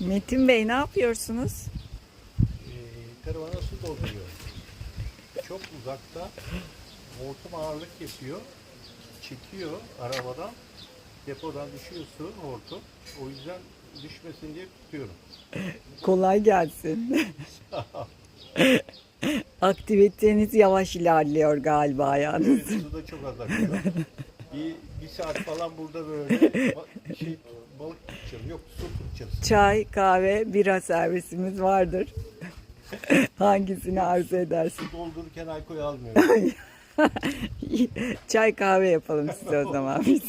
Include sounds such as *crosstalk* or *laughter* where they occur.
Metin Bey ne yapıyorsunuz? Ee, karavana su dolduruyor. Çok uzakta hortum ağırlık yapıyor. Çekiyor arabadan. Depodan düşüyor su hortum. O yüzden düşmesin diye tutuyorum. Kolay gelsin. Aktiviteniz yavaş ilerliyor galiba yalnız. Evet, su da çok az akıyor. Bir, bir saat falan burada böyle ba- şey, balık tutacağız. Yok su tutacağız. Çay, kahve, bira servisimiz vardır. Hangisini arzu edersin? Su doldururken alkol almıyorum. *laughs* Çay kahve yapalım size o zaman biz.